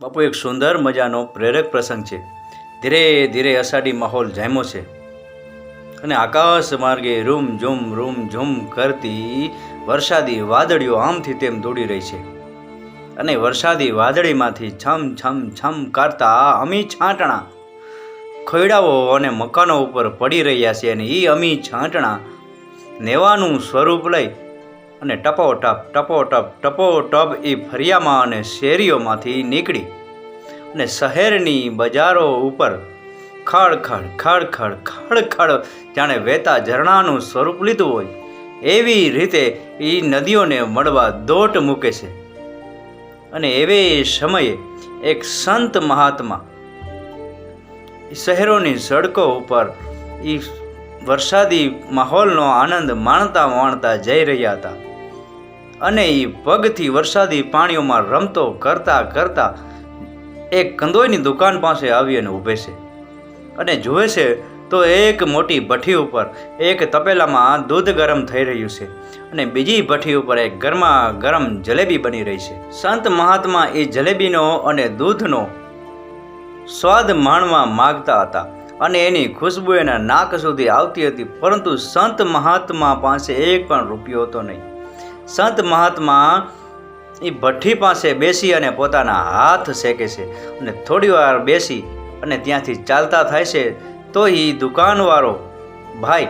બાપુ, એક સુંદર મજાનો પ્રેરક પ્રસંગ છે. ધીરે ધીરે અષાઢી માહોલ જામ્યો છે. અને આકાશ માર્ગે રૂમ ઝૂમ રૂમ ઝૂમ કરતી વરસાદી વાદળીઓ આમથી તેમ દોડી રહી છે. અને વરસાદી વાદળીમાંથી છમ છમ છમ કાઢતા અમી છાંટણા. ખોયડાઓ અને મકાનો ઉપર પડી રહ્યા છે અને એ અમી છાંટણા નેવાનું સ્વરૂપ લઈ અને ટપોટપ ટપોટપ ટપોટપ એ ફરિયામાં અને શેરીઓમાંથી નીકળી અને શહેરની બજારો ઉપર ખડ ખડ ખડ ખડ ખડ ખડ જાણે વહેતા ઝરણાનું સ્વરૂપ લીધું હોય, એવી રીતે એ નદીઓને મળવા દોટ મૂકે છે. અને એવે સમયે એક સંત મહાત્મા શહેરોની સડકો ઉપર એ વરસાદી માહોલનો આનંદ માણતા માણતા જઈ રહ્યા હતા. અને એ પગથી વરસાદી પાણીઓમાં રમતો કરતા કરતા એક કંદોઈની દુકાન પાસે આવી અને ઊભે છે. અને જુએ છે તો એક મોટી ભઠ્ઠી ઉપર એક તપેલામાં દૂધ ગરમ થઈ રહ્યું છે અને બીજી ભઠ્ઠી ઉપર એક ગરમા ગરમ જલેબી બની રહી છે. સંત મહાત્મા એ જલેબીનો અને દૂધનો સ્વાદ માણવા માગતા હતા અને એની ખુશ્બુ એના નાક સુધી આવતી હતી, પરંતુ સંત મહાત્મા પાસે એક પણ રૂપિયો હતો નહીં. સંત મહાત્મા એ ભઠ્ઠી પાસે બેસી અને પોતાના હાથ શેકે છે અને થોડી વાર બેસી અને ત્યાંથી ચાલતા થાય છે, તો એ દુકાનવાળો ભાઈ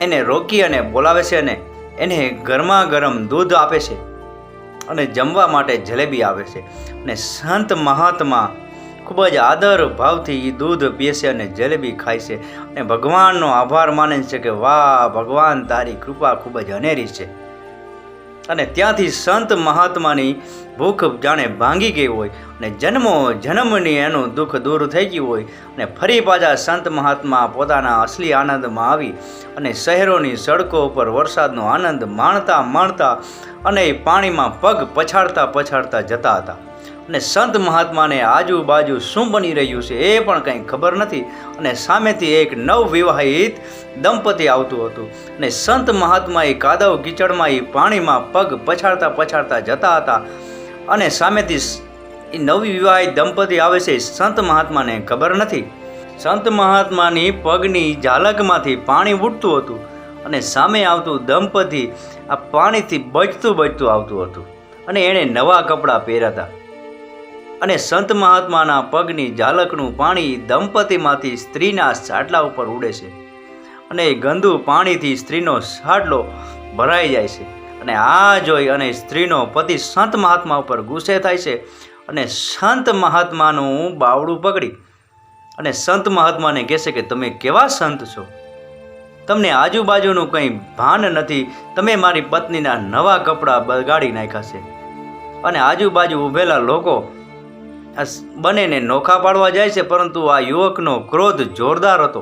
એને રોકી અને બોલાવે છે અને એને ગરમા ગરમ દૂધ આપે છે અને જમવા માટે જલેબી આવે છે. અને સંત મહાત્મા ખૂબ જ આદર ભાવથી એ દૂધ પીએ અને જલેબી ખાય છે. અને ભગવાનનો આભાર માને છે કે વાહ, ભગવાન તારી કૃપા ખૂબ જ અનેરી છે. અને ત્યાંથી સંત મહાત્માની ભૂખ જાણે ભાંગી ગઈ હોય અને જન્મો જન્મની એનું દુઃખ દૂર થઈ ગયું હોય અને ફરી પાછા સંત મહાત્મા પોતાના અસલી આનંદમાં આવી અને શહેરોની સડકો ઉપર વરસાદનો આનંદ માણતા માણતા અને એ પાણીમાં પગ પછાડતા પછાડતા જતા હતા. અને સંત મહાત્માને આજુબાજુ શું બની રહ્યું છે એ પણ કંઈ ખબર નથી. અને સામેથી એક નવવિવાહિત દંપતી આવતું હતું. અને સંત મહાત્મા એ કાદવ કીચડમાં એ પાણીમાં પગ પછાડતા પછાડતા જતા હતા. અને સામેથી એ નવી વિવાહિત દંપતી આવે છે સંત મહાત્માને ખબર નથી. સંત મહાત્માની પગની ઝાલકમાંથી પાણી ઉઠતું હતું. અને સામે આવતું દંપતી આ પાણીથી બચતું બચતું આવતું હતું. અને એણે નવા કપડાં પહેર્યા હતા. અને સંત મહાત્માના પગની ઝાલકનું પાણી દંપતીમાંથી સ્ત્રીના સાટલા ઉપર ઉડે છે અને એ ગંદુ પાણીથી સ્ત્રીનો સાટલો ભરાઈ જાય છે. અને આ જોઈ અને સ્ત્રીનો પતિ સંત મહાત્મા ઉપર ગુસ્સે થાય છે અને સંત મહાત્માનું બાવડું પકડી અને સંત મહાત્માને કહેશે કે તમે કેવા સંત છો? તમને આજુબાજુનું કંઈ ભાન નથી. તમે મારી પત્નીના નવા કપડાં બગાડી નાખ્યા છે. અને આજુબાજુ ઊભેલા લોકો બંનેને નોખા પાડવા જાય છે, પરંતુ આ યુવકનો ક્રોધ જોરદાર હતો.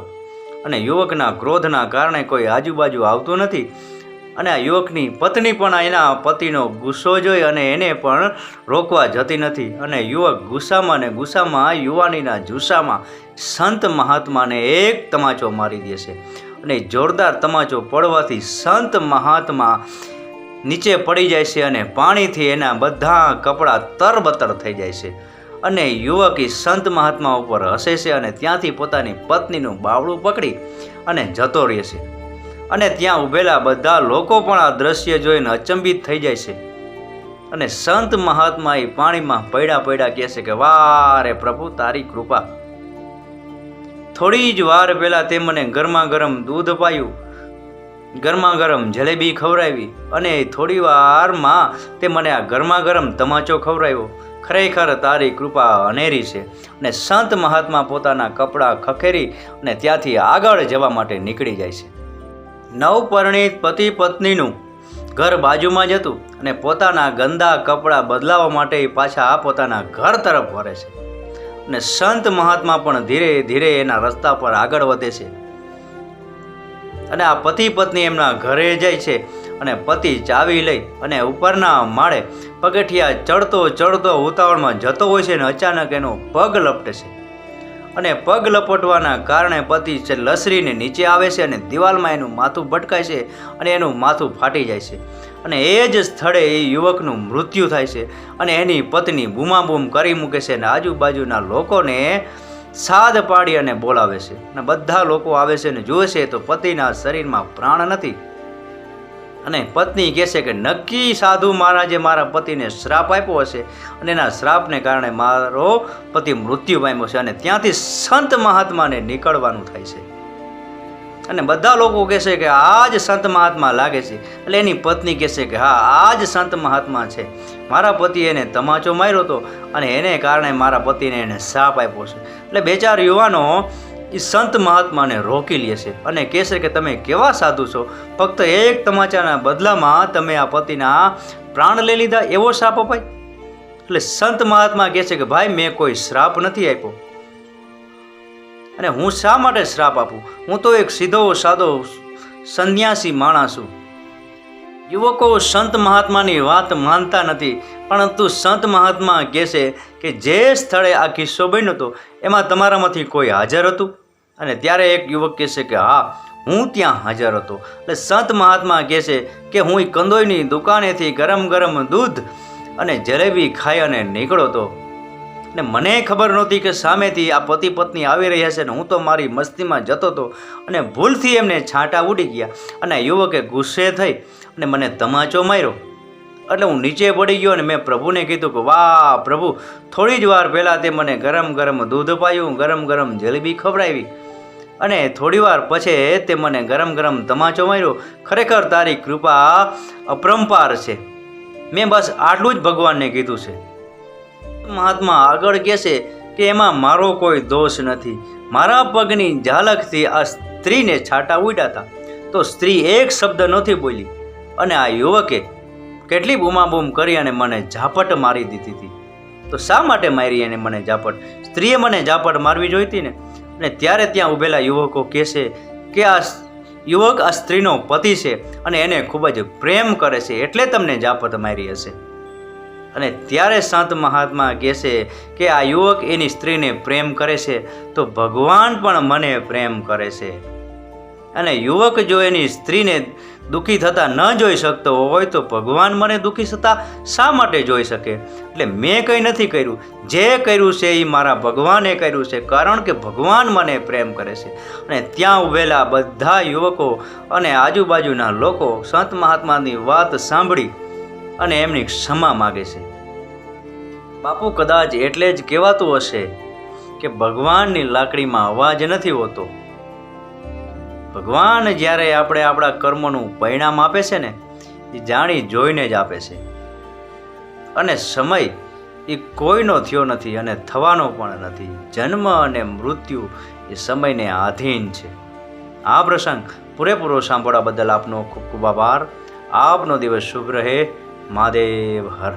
અને યુવકના ક્રોધના કારણે કોઈ આજુબાજુ આવતું નથી. અને આ યુવકની પત્ની પણ એના પતિનો ગુસ્સો જોઈ અને એને પણ રોકવા જતી નથી. અને યુવક ગુસ્સામાં ને ગુસ્સામાં, યુવાનીના જુસ્સામાં સંત મહાત્માને એક તમાચો મારી દે છે. અને જોરદાર તમાચો પડવાથી સંત મહાત્મા નીચે પડી જાય છે અને પાણીથી એના બધા કપડાં તરબતર થઈ જાય છે. અને યુવકી સંત મહાત્મા ઉપર હસે છે અને ત્યાંથી પોતાની પત્નીનું બાવડું પકડી અને જતો રહે છે. અને ત્યાં ઊભેલા બધા લોકો પણ આ દ્રશ્ય જોઈને અચંબિત થઈ જાય છે. અને સંત મહાત્મા એ પાણીમાં પૈડા પૈડા કહે છે કે વારે પ્રભુ, તારી કૃપા. થોડી જ વાર પહેલાં તે મને ગરમા ગરમ દૂધ પાયું. ગરમા ગરમ જલેબી ખવડાવી અને થોડી વારમાં તે મને આ ગરમા ગરમ તમાચો ખવડાવ્યો. ખરેખર તારી કૃપા અનેરી છે અને સંત મહાત્મા પોતાના કપડાં ખખેરી અને ત્યાંથી આગળ જવા માટે નીકળી જાય છે. નવપરિણીત પતિ પત્નીનું ઘર બાજુમાં જ હતું અને પોતાના ગંદા કપડાં બદલાવવા માટે પાછા પોતાના ઘર તરફ વળે છે. અને સંત મહાત્મા પણ ધીરે ધીરે એના રસ્તા પર આગળ વધે છે. અને આ પતિ પત્ની એમના ઘરે જાય છે અને પતિ ચાવી લઈ અને ઉપરના માળે પગથિયા ચડતો ચડતો ઉતાવળમાં જતો હોય છે અને અચાનક એનો પગ લપટે છે અને પગ લપટવાના કારણે પતિ છે લસરીને નીચે આવે છે અને દિવાલમાં એનું માથું ભટકાય છે અને એનું માથું ફાટી જાય છે. અને એ જ સ્થળે એ યુવકનું મૃત્યુ થાય છે અને એની પત્ની બૂમાબૂમ કરી મૂકે છે અને આજુબાજુના લોકોને સાદ પાડી અને બોલાવે છે. અને બધા લોકો આવે છે અને જુએ છે તો પતિના શરીરમાં પ્રાણ નથી. અને પત્ની કહેશે કે નક્કી સાધુ મહારાજે મારા પતિને શ્રાપ આપ્યો હશે અને એના શ્રાપને કારણે મારો પતિ મૃત્યુ પામ્યો છે અને ત્યાંથી સંત મહાત્માને નીકળવાનું થાય છે. અને બધા લોકો કહેશે કે આ જ સંત મહાત્મા લાગે છે. એટલે એની પત્ની કહેશે કે હા આ જ સંત મહાત્મા છે. મારા પતિ એને તમાચો માર્યો હતો અને એને કારણે મારા પતિને એને શ્રાપ આપ્યો છે. એટલે બે ચાર યુવાનો એ સંત મહાત્માને રોકી લે છે અને કહે છે કે તમે કેવા સાધુ છો? ફક્ત એક તમાચાના બદલામાં તમે આ પતિના પ્રાણ લઈ લીધા એવો શ્રાપ અપાય? એટલે સંત મહાત્મા કહે છે કે ભાઈ, મેં કોઈ શ્રાપ નથી આપ્યો. અને હું શા માટે શ્રાપ આપું? હું તો એક સીધો, સાદો, સંન્યાસી માણસ છું. યુવકો સંત મહાત્માની વાત માનતા નથી, પરંતુ સંત મહાત્મા કહેશે કે જે સ્થળે આ કિસ્સો બન્યો હતો, એમાં તમારામાંથી કોઈ હાજર હતું? અને ત્યારે એક યુવક કહેશે કે, હા, હું ત્યાં હાજર હતો. એટલે સંત મહાત્મા કહેશે કે, હું એ કંદોઈની દુકાનેથી ગરમ ગરમ દૂધ અને જલેબી ખાઈ અને નીકળ્યો હતો. ને મને ખબર નહોતી કે સામેથી આ પતિ પત્ની આવી રહ્યા છે ને હું તો મારી મસ્તીમાં જતો હતો અને ભૂલથી એમને છાંટા ઉડી ગયા. અને યુવકે ગુસ્સે થઈ અને મને તમાચો માર્યો. એટલે હું નીચે પડી ગયો અને મેં પ્રભુને કીધું કે, વાહ, પ્રભુ, થોડી જ વાર પહેલાં તે મને ગરમ ગરમ દૂધ પાયું, ગરમ ગરમ જલેબી ખવડાવી. અને થોડીવાર પછી તે મને ગરમ ગરમ તમાચો માર્યો. ખરેખર તારી કૃપા અપરંપાર છે. મેં બસ આટલું જ ભગવાનને કીધું છે. મહાત્મા આગળ કહેશે કે એમાં મારો કોઈ દોષ નથી. મારા પગની ઝાલકથી આ સ્ત્રીને છાંટા ઉડ્યા હતા તો સ્ત્રી એક શબ્દ નથી બોલી. અને આ યુવકે કેટલી બૂમાબૂમ કરી અને મને ઝાપટ મારી દીધી હતી. તો શા માટે મારી એને મને ઝાપટ? સ્ત્રીએ મને ઝાપટ મારવી જોઈતી ને? અને ત્યારે ત્યાં ઊભેલા યુવકો કહેશે કે આ યુવક આ સ્ત્રીનો પતિ છે અને એને ખૂબ જ પ્રેમ કરે છે એટલે તમને જાપત મારી હશે. અને ત્યારે સંત મહાત્મા કહેશે કે આ યુવક એની સ્ત્રીને પ્રેમ કરે છે તો ભગવાન પણ મને પ્રેમ કરે છે. અને યુવક જો એની સ્ત્રીને દુઃખી થતા ન જોઈ શકતો હોય તો ભગવાન મને દુઃખી થતા શા માટે જોઈ શકે? એટલે મેં કંઈ નથી કર્યું. જે કર્યું છે એ મારા ભગવાને કર્યું છે કારણ કે ભગવાન મને પ્રેમ કરે છે. અને ત્યાં ઉભેલા બધા યુવકો અને આજુબાજુના લોકો સંત મહાત્માની વાત સાંભળી અને એમની ક્ષમા માગે છે. બાપુ, કદાચ એટલે જ કહેવાતું હશે કે ભગવાનની લાકડીમાં અવાજ નથી હોતો. ભગવાન જ્યારે આપણે આપણા કર્મનું પરિણામ આપે છે ને, એ જાણી જોઈને જ આપે છે. અને સમય એ કોઈનો થયો નથી અને થવાનો પણ નથી. જન્મ અને મૃત્યુ એ સમયને આધીન છે. આ પ્રસંગ પૂરેપૂરો સાંભળવા બદલ આપનો ખૂબ ખૂબ આભાર. આપનો દિવસ શુભ રહે. મહાદેવ હર.